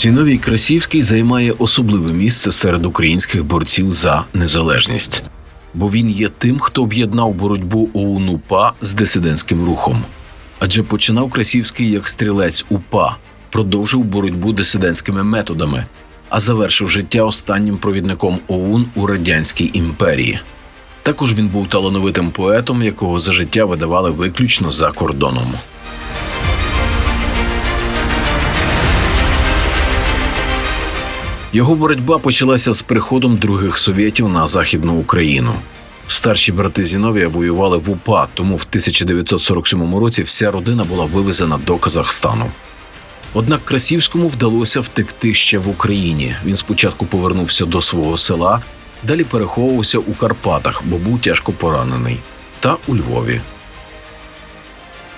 Зіновій Красівський займає особливе місце серед українських борців за незалежність, бо він є тим, хто об'єднав боротьбу ОУН УПА з дисидентським рухом. Адже починав Красівський як стрілець УПА, продовжив боротьбу дисидентськими методами, а завершив життя останнім провідником ОУН у радянській імперії. Також він був талановитим поетом, якого за життя видавали виключно за кордоном. Його боротьба почалася з приходом других совєтів на західну Україну. Старші брати Зіновія воювали в УПА, тому в 1947 році вся родина була вивезена до Казахстану. Однак Красівському вдалося втекти ще в Україні. Він спочатку повернувся до свого села, далі переховувався у Карпатах, бо був тяжко поранений, та у Львові.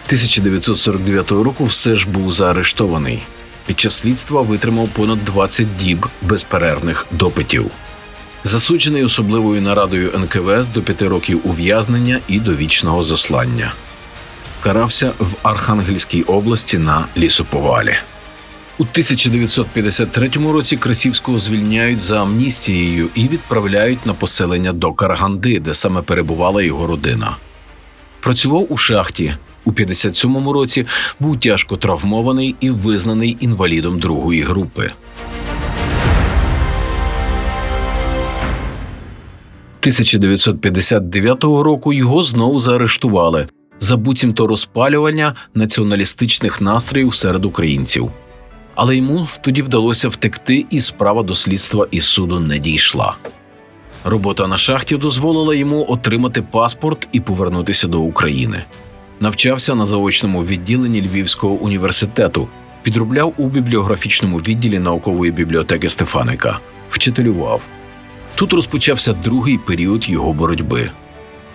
1949 року все ж був заарештований. Під час слідства витримав понад 20 діб безперервних допитів. Засуджений особливою нарадою НКВС до п'яти років ув'язнення і до вічного заслання. Карався в Архангельській області на лісоповалі. У 1953 році Красівського звільняють за амністією і відправляють на поселення до Караганди, де саме перебувала його родина. Працював у шахті. У 57-му році був тяжко травмований і визнаний інвалідом другої групи. 1959 року його знову заарештували за буцімто розпалювання націоналістичних настроїв серед українців. Але йому тоді вдалося втекти, і справа до слідства і суду не дійшла. Робота на шахті дозволила йому отримати паспорт і повернутися до України. Навчався на заочному відділенні Львівського університету, підробляв у бібліографічному відділі наукової бібліотеки Стефаника, вчителював. Тут розпочався другий період його боротьби.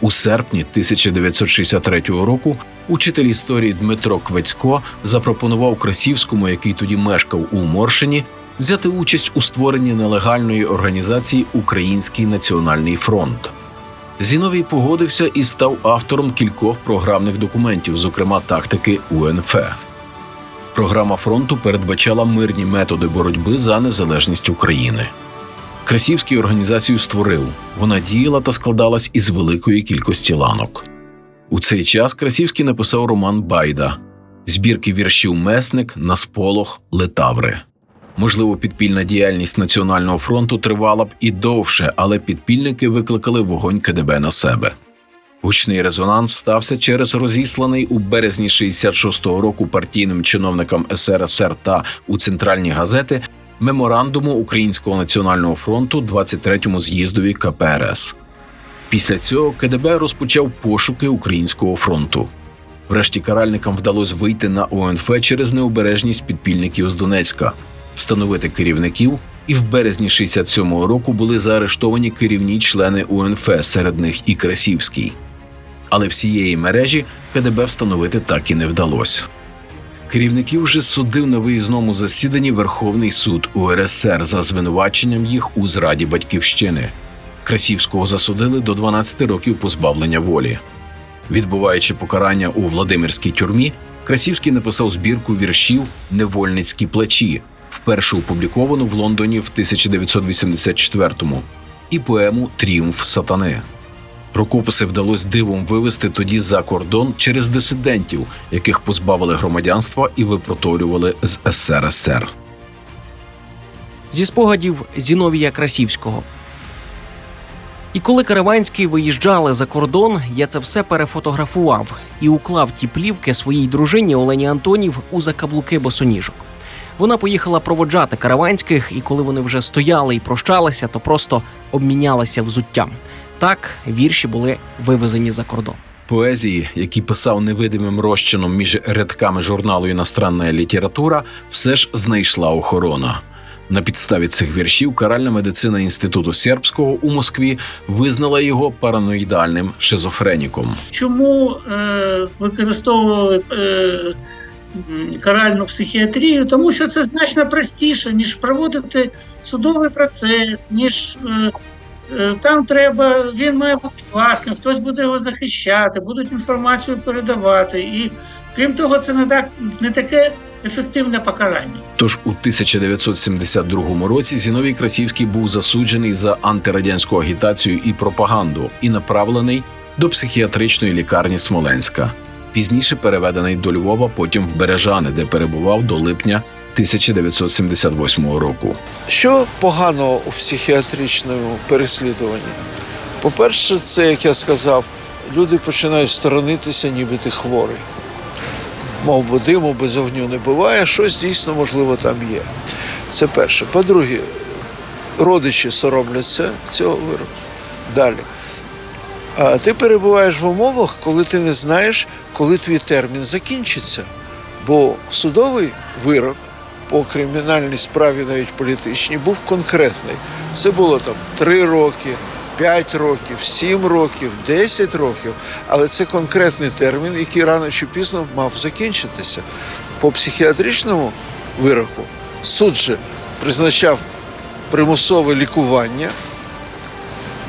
У серпні 1963 року учитель історії Дмитро Квецько запропонував Красівському, який тоді мешкав у Моршині, взяти участь у створенні нелегальної організації Український національний фронт. Зіновій погодився і став автором кількох програмних документів, зокрема тактики УНФ. Програма фронту передбачала мирні методи боротьби за незалежність України. Красівський організацію створив. Вона діяла та складалась із великої кількості ланок. У цей час Красівський написав роман Байда, збірки віршів Месник, Насполох, Летаври. Можливо, підпільна діяльність Національного фронту тривала б і довше, але підпільники викликали вогонь КДБ на себе. Гучний резонанс стався через розісланий у березні 66-го року партійним чиновникам СРСР та у центральні газети меморандуму Українського національного фронту 23-му з'їздові КПРС. Після цього КДБ розпочав пошуки українського фронту. Врешті каральникам вдалося вийти на ОНФ через необережність підпільників з Донецька, встановити керівників, і в березні 67-го року були заарештовані керівні члени УНФ, серед них і Красівський. Але всієї мережі КДБ встановити так і не вдалося. Керівників вже судив на виїзному засіданні Верховний суд УРСР за звинуваченням їх у зраді батьківщини. Красівського засудили до 12 років позбавлення волі. Відбуваючи покарання у Владимирській тюрмі, Красівський написав збірку віршів Невольницькі плачі, вперше опубліковану в Лондоні в 1984-му, і поему Тріумф сатани. Рукописи вдалося дивом вивести тоді за кордон через дисидентів, яких позбавили громадянства і випроторювали з СРСР. зі спогадів Зіновія Красівського. І коли Караванський виїжджали за кордон, я це все перефотографував і уклав ті плівки своїй дружині Олені Антонів у закаблуки босоніжок. Вона поїхала проводжати караванських, і коли вони вже стояли і прощалися, то просто обмінялися взуттям. Так вірші були вивезені за кордон. Поезії, які писав невидимим розчином між рядками журналу Іностранна література, все ж знайшла охорона. На підставі цих віршів каральна медицина інституту сербського у Москві визнала його параноїдальним шизофреніком. Чому е, використовували е, каральну психіатрію? Тому що це значно простіше, ніж проводити судовий процес, ніж е, е, там треба, він має бути власним, хтось буде його захищати, будуть інформацію передавати. І крім того, це не так не таке ефективне покарання. Тож у 1972 році Зіновій Красівський був засуджений за антирадянську агітацію і пропаганду і направлений до психіатричної лікарні Смоленська. Пізніше переведений до Львова, потім в Бережани, де перебував до липня 1978 року. Що поганого у психіатричному переслідуванні? По-перше, це, як я сказав, люди починають сторонитися, ніби ти хворий. Мов би диму без вогню не буває, щось дійсно можливо там є. Це перше. По-друге, родичі соромляться цього вироку. Далі. А ти перебуваєш в умовах, коли ти не знаєш, коли твій термін закінчиться. Бо судовий вирок по кримінальній справі, навіть політичній, був конкретний. Це було там 3 роки, 5 років, 7 років, 10 років. Але це конкретний термін, який рано чи пізно мав закінчитися. По психіатричному вироку суд же призначав примусове лікування.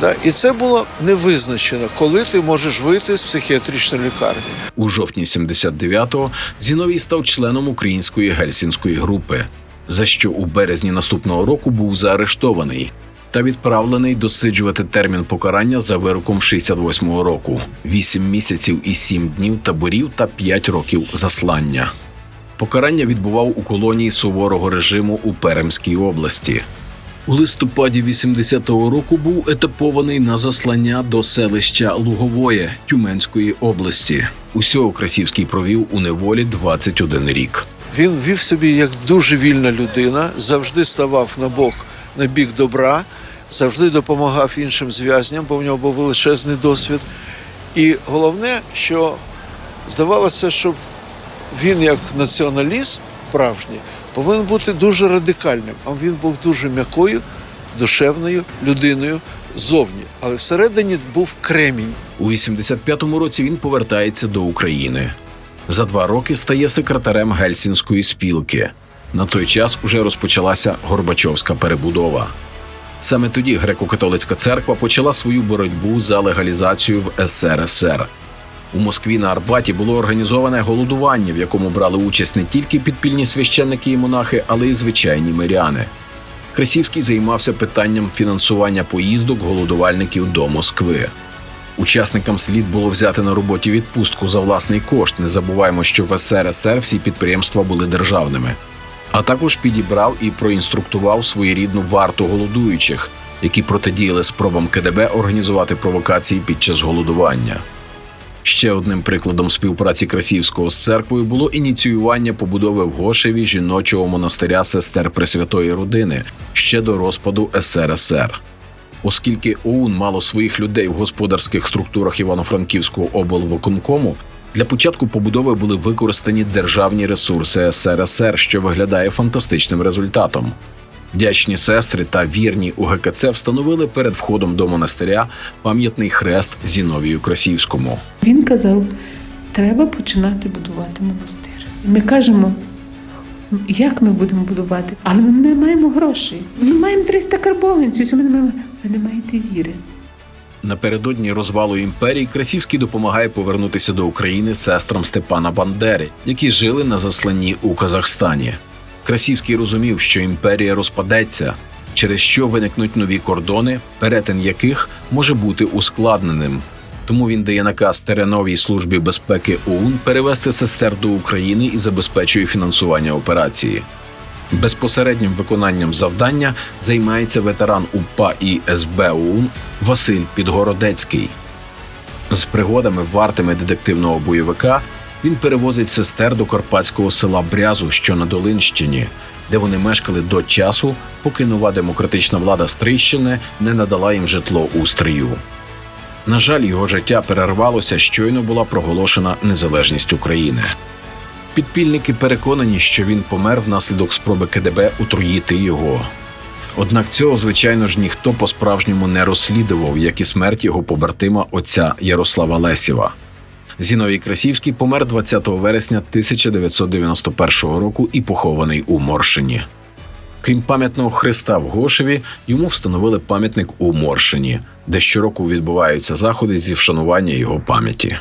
Да, і це було не визначено, коли ти можеш вийти з психіатричної лікарні. У жовтні 79-го Зіновій став членом української гельсінської групи, за що у березні наступного року був заарештований та відправлений досиджувати термін покарання за вироком 68-го року: 8 місяців і 7 днів таборів та 5 років заслання. Покарання відбував у колонії суворого режиму у Перемській області. У листопаді 80-го року був етапований на заслання до селища Луговоє Тюменської області. Усього Красівський провів у неволі 21 рік. Він вів собі як дуже вільна людина, завжди ставав на бок на бік добра, завжди допомагав іншим зв'язням, бо в нього був величезний досвід. І головне, що здавалося, що він як націоналіст справжній повинен бути дуже радикальним. А він був дуже м'якою, душевною людиною зовні, але всередині був кремінь. У 85-му році він повертається до України. За два роки стає секретарем Гельсінської спілки. На той час уже розпочалася Горбачовська перебудова. Саме тоді греко-католицька церква почала свою боротьбу за легалізацію в СРСР. У Москві на Арбаті було організоване голодування, в якому брали участь не тільки підпільні священники і монахи, але й звичайні миряни. Красівський займався питанням фінансування поїздок голодувальників до Москви. Учасникам слід було взяти на роботі відпустку за власний кошт. Не забуваємо, що в СРСР всі підприємства були державними. А також підібрав і проінструктував своєрідну варту голодуючих, які протидіяли спробам КДБ організувати провокації під час голодування. Ще одним прикладом співпраці Красівського з церквою було ініціювання побудови в Гошеві жіночого монастиря сестер Пресвятої Родини ще до розпаду СРСР. Оскільки ОУН мало своїх людей в господарських структурах Івано-Франківського облвиконкому, для початку побудови були використані державні ресурси СРСР, що виглядає фантастичним результатом. Вдячні сестри та вірні УГКЦ встановили перед входом до монастиря пам'ятний хрест Зіновію Красівському. Він казав, треба починати будувати монастир. Ми кажемо, як ми будемо будувати? Але ми не маємо грошей. Ми маємо 300 карбованців, ми не маємо. Ви не маєте віри. Напередодні розвалу імперії Красівський допомагає повернутися до України сестрам Степана Бандери, які жили на засланні у Казахстані. Красівський розумів, що імперія розпадеться, через що виникнуть нові кордони, перетин яких може бути ускладненим. Тому він дає наказ Тереновій службі безпеки ОУН перевести сестер до України і забезпечує фінансування операції. Безпосереднім виконанням завдання займається ветеран УПА і СБ ОУН Василь Підгородецький. З пригодами вартими детективного бойовика він перевозить сестер до карпатського села Брязу, що на Долинщині, де вони мешкали до часу, поки нова демократична влада Стрийщини не надала їм житло у стрию. На жаль, його життя перервалося, щойно була проголошена незалежність України. Підпільники переконані, що він помер внаслідок спроби КДБ отруїти його. Однак цього, звичайно ж, ніхто по-справжньому не розслідував, як і смерть його побратима отця Ярослава Лесєва. Зіновій Красівський помер 20 вересня 1991 року і похований у Моршині. Крім пам'ятного хреста в Гошеві, йому встановили пам'ятник у Моршині, де щороку відбуваються заходи зі вшанування його пам'яті.